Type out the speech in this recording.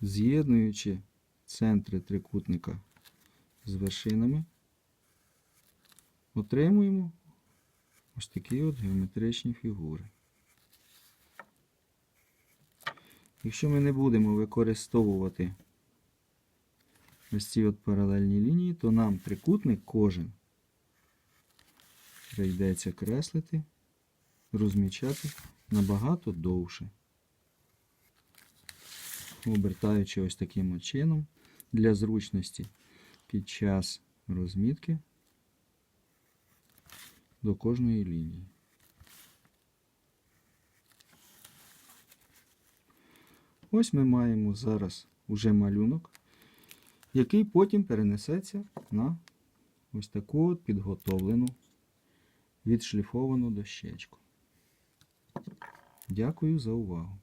з'єднуючи центри трикутника з вершинами, отримуємо ось такі от геометричні фігури. Якщо ми не будемо використовувати ось ці от паралельні лінії, то нам трикутник кожен прийдеться креслити, розмічати набагато довше. Обертаючи ось таким чином для зручності під час розмітки до кожної лінії. Ось ми маємо зараз уже малюнок, який потім перенесеться на ось таку от підготовлену відшліфовану дощечку. Дякую за увагу.